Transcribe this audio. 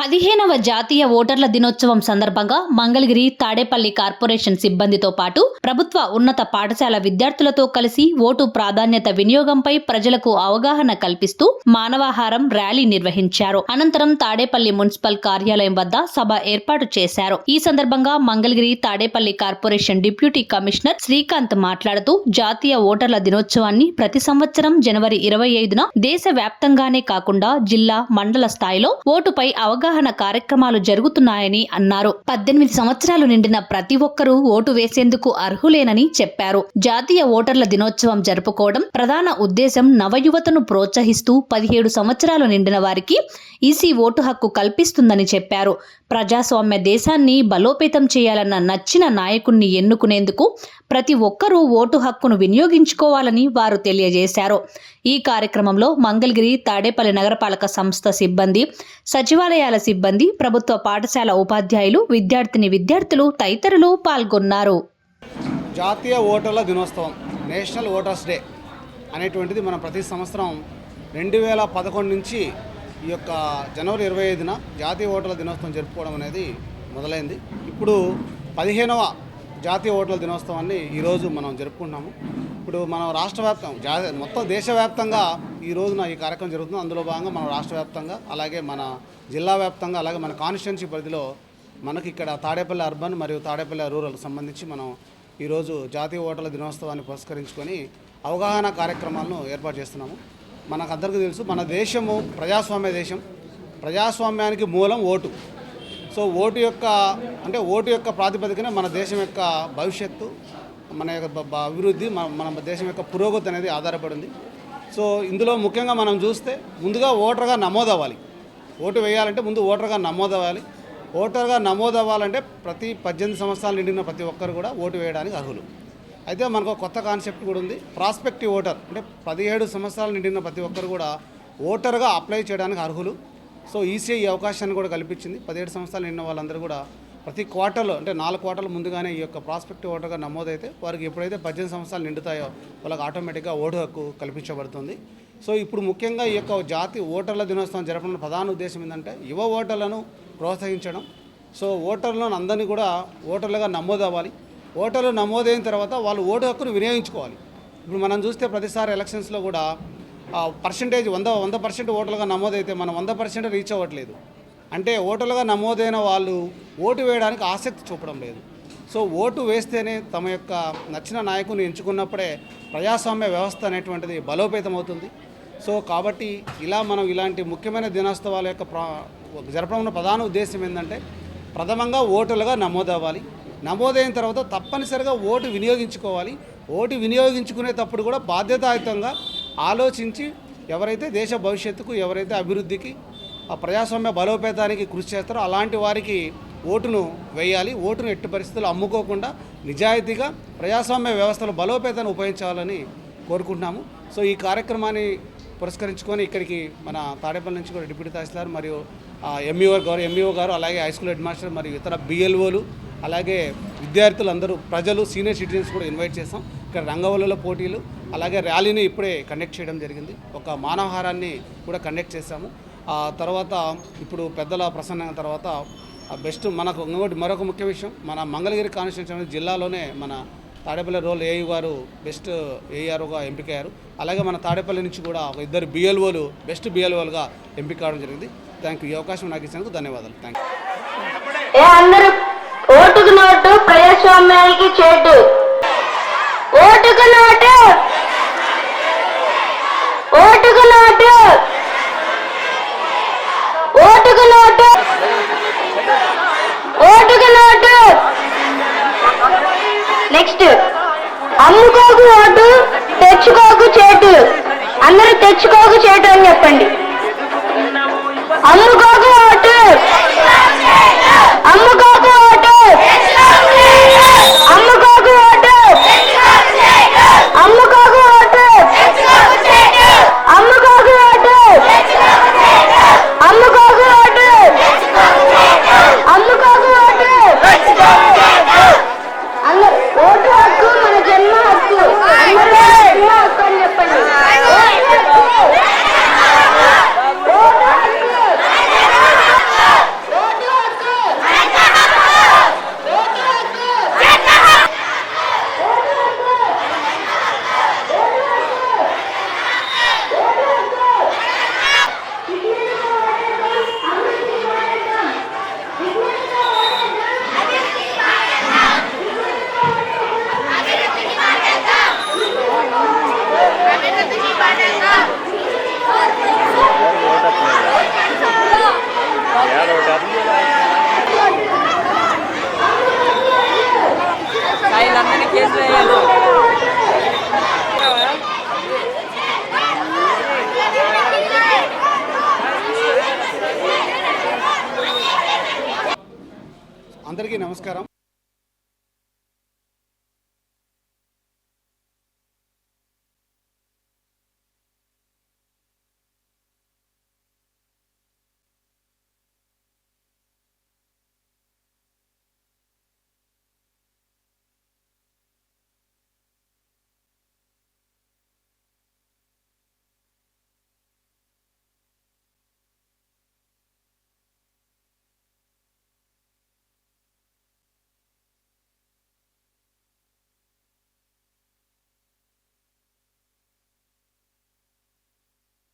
పదిహేనవ జాతీయ ఓటర్ల దినోత్సవం సందర్భంగా మంగళగిరి తాడేపల్లి కార్పొరేషన్ సిబ్బందితో పాటు ప్రభుత్వ ఉన్నత పాఠశాల విద్యార్థులతో కలిసి ఓటు ప్రాధాన్యత వినియోగంపై ప్రజలకు అవగాహన కల్పిస్తూ మానవాహారం ర్యాలీ నిర్వహించారు. అనంతరం తాడేపల్లి మున్సిపల్ కార్యాలయం వద్ద సభ ఏర్పాటు చేశారు. ఈ సందర్భంగా Mangalagiri Tadepalli corporation deputy commissioner Srikanth మాట్లాడుతూ జాతీయ ఓటర్ల దినోత్సవాన్ని ప్రతి సంవత్సరం జనవరి ఇరవై ఐదున దేశ వ్యాప్తంగానే కాకుండా జిల్లా మండల స్థాయిలో ఓటుపై అవగాహన కార్యక్రమాలు జరుగుతున్నాయని అన్నారు. పద్దెనిమిది సంవత్సరాలు నిండిన ప్రతి ఒక్కరూ ఓటు వేసేందుకు అర్హులేనని చెప్పారు. జాతీయ ఓటర్ల దినోత్సవం జరుపుకోవడం ప్రధాన ఉద్దేశం నవయువతను ప్రోత్సహిస్తూ పదిహేడు సంవత్సరాలు నిండిన వారికి ఈసీ ఓటు హక్కు కల్పిస్తుందని చెప్పారు. ప్రజాస్వామ్య దేశాన్ని బలోపేతం చేయాలన్న నచ్చిన నాయకుణ్ణి ఎన్నుకునేందుకు ప్రతి ఒక్కరూ ఓటు హక్కును వినియోగించుకోవాలని వారు తెలియజేశారు. ఈ కార్యక్రమంలో మంగళగిరి తాడేపల్లి నగరపాలక సంస్థ సిబ్బంది సచివాలయాల సిబ్బంది ప్రభుత్వ పాఠశాల ఉపాధ్యాయులు విద్యార్థిని విద్యార్థులు తదితరులు పాల్గొన్నారు. జాతీయ ఓటర్ల దినోత్సవం నేషనల్ ఓటర్స్ డే అనేటువంటిది మనం ప్రతి సంవత్సరం రెండు వేల పదకొండు నుంచి ఈ యొక్క జనవరి ఇరవై ఐదున జాతీయ ఓటర్ల దినోత్సవం జరుపుకోవడం అనేది మొదలైంది. ఇప్పుడు పదిహేనవ జాతీయ ఓటర్ల దినోత్సవాన్ని ఈరోజు మనం జరుపుకుంటున్నాము. ఇప్పుడు మనం రాష్ట్ర వ్యాప్తం జా మొత్తం దేశవ్యాప్తంగా ఈ రోజున ఈ కార్యక్రమం జరుగుతుంది. అందులో భాగంగా మనం రాష్ట్ర వ్యాప్తంగా అలాగే మన జిల్లా వ్యాప్తంగా అలాగే మన కాన్స్టిట్యున్సీ పరిధిలో మనకి ఇక్కడ తాడేపల్లి అర్బన్ మరియు తాడేపల్లి రూరల్ సంబంధించి మనం ఈరోజు జాతీయ ఓటర్ల దినోత్సవాన్ని పురస్కరించుకొని అవగాహన కార్యక్రమాలను ఏర్పాటు చేస్తున్నాము. మనకు అందరికీ తెలుసు మన దేశము ప్రజాస్వామ్య దేశం. ప్రజాస్వామ్యానికి మూలం ఓటు. సో ఓటు యొక్క అంటే ఓటు యొక్క ప్రాతిపదికన మన దేశం యొక్క భవిష్యత్తు మన యొక్క అభివృద్ధి మన మన దేశం యొక్క పురోగతి అనేది ఆధారపడింది. సో ఇందులో ముఖ్యంగా మనం చూస్తే ముందుగా ఓటర్గా నమోదవ్వాలి. ఓటు వేయాలంటే ముందు ఓటర్గా నమోదవ్వాలి. ఓటర్గా నమోదవ్వాలంటే ప్రతి పద్దెనిమిది సంవత్సరాలు నిండిన ప్రతి ఒక్కరు కూడా ఓటు వేయడానికి అర్హులు. అయితే మనకు కొత్త కాన్సెప్ట్ కూడా ఉంది. ప్రాస్పెక్టివ్ ఓటర్ అంటే పదిహేడు సంవత్సరాలు నిండిన ప్రతి ఒక్కరు కూడా ఓటర్గా అప్లై చేయడానికి అర్హులు. సో ఈసీఐ ఈ అవకాశాన్ని కూడా కల్పించింది. పదిహేడు సంవత్సరాలు నిండిన వాళ్ళందరూ కూడా ప్రతి క్వార్టర్లో అంటే నాలుగు క్వార్టర్ల ముందుగానే ఈ యొక్క ప్రాస్పెక్టివ్ ఓటర్గా నమోదైతే వారికి ఎప్పుడైతే పద్దెనిమిది సంవత్సరాలు నిండుతాయో వాళ్ళకి ఆటోమేటిక్గా ఓటు హక్కు కల్పించబడుతుంది. సో ఇప్పుడు ముఖ్యంగా ఈ యొక్క జాతి ఓటర్ల దినోత్సవం జరపడం ప్రధాన ఉద్దేశం ఏంటంటే యువ ఓటర్లను ప్రోత్సహించడం. సో ఓటర్లను అందరినీ కూడా ఓటర్లుగా నమోదవ్వాలి. ఓటర్లు నమోదైన తర్వాత వాళ్ళు ఓటు హక్కును వినియోగించుకోవాలి. ఇప్పుడు మనం చూస్తే ప్రతిసారి ఎలక్షన్స్లో కూడా పర్సంటేజ్ వంద వంద పర్సెంట్ ఓటర్లుగా నమోదైతే మనం వంద పర్సెంట్ రీచ్ అవ్వట్లేదు. అంటే ఓటర్లుగా నమోదైన వాళ్ళు ఓటు వేయడానికి ఆసక్తి చూపడం లేదు. సో ఓటు వేస్తేనే తమ యొక్క నచ్చిన నాయకుని ఎంచుకున్నప్పుడే ప్రజాస్వామ్య వ్యవస్థ అనేటువంటిది బలోపేతం అవుతుంది. సో కాబట్టి ఇలా మనం ఇలాంటి ముఖ్యమైన దినోత్సవాల యొక్క ప్రా జరపడం ప్రధాన ఉద్దేశం ఏంటంటే ప్రథమంగా ఓటర్లుగా నమోదవ్వాలి. నమోదైన తర్వాత తప్పనిసరిగా ఓటు వినియోగించుకోవాలి. ఓటు వినియోగించుకునేటప్పుడు కూడా బాధ్యతాయుతంగా ఆలోచించి ఎవరైతే దేశ భవిష్యత్తుకు ఎవరైతే అభివృద్ధికి ప్రజాస్వామ్య బలోపేతానికి కృషి చేస్తారో అలాంటి వారికి ఓటును వేయాలి ఓటును ఎట్టి పరిస్థితులు అమ్ముకోకుండా నిజాయితీగా ప్రజాస్వామ్య వ్యవస్థలో బలోపేతాన్ని ఉపయోగించాలని కోరుకుంటున్నాము. సో ఈ కార్యక్రమాన్ని పురస్కరించుకొని ఇక్కడికి మన తాడేపల్లి నుంచి కూడా డిప్యూటీ తహసీల్దార్ మరియు ఎంఈఓ గారు ఎంఈఓ గారు అలాగే హై స్కూల్ హెడ్ మాస్టర్ మరియు ఇతర బిఎల్ఓలు అలాగే విద్యార్థులు అందరూ ప్రజలు సీనియర్ సిటిజన్స్ కూడా ఇన్వైట్ చేస్తాం ఇక్కడ రంగవల్లుల పోటీలు అలాగే ర్యాలీని ఇప్పుడే కండక్ట్ చేయడం జరిగింది. ఒక మానవహారాన్ని కూడా కండక్ట్ చేశాము. ఆ తర్వాత ఇప్పుడు పెద్దల ప్రసన్న తర్వాత బెస్ట్ మనకు ఇంకోటి మరొక ముఖ్య విషయం మన మంగళగిరి కాన్స్టిట్యూన్సీ జిల్లాలోనే మన తాడేపల్లి రోల్ ఏఈ గారు బెస్ట్ ఏఆర్ఓగా ఎంపికయ్యారు. అలాగే మన తాడేపల్లి నుంచి కూడా ఒక ఇద్దరు బిఎల్ఓలు బెస్ట్ బిఎల్ఓలుగా ఎంపిక కావడం జరిగింది. థ్యాంక్ యూ ఈ అవకాశం నాకు ఇచ్చినందుకు ధన్యవాదాలు. థ్యాంక్ యూ అందరూ ఓటుకు నోటు ప్రజాస్వామ్యానికి చేటు. ఓటుకు నోటు. ఓటుకు నోటు. ఓటుకు నోటు. ఓటుకు నోటు. నెక్స్ట్ అమ్ముకోకు ఓటు తెచ్చుకోకు చేటు. అందరూ తెచ్చుకోకు చేటు అని చెప్పండి. అమ్ముకోకు ఓటు.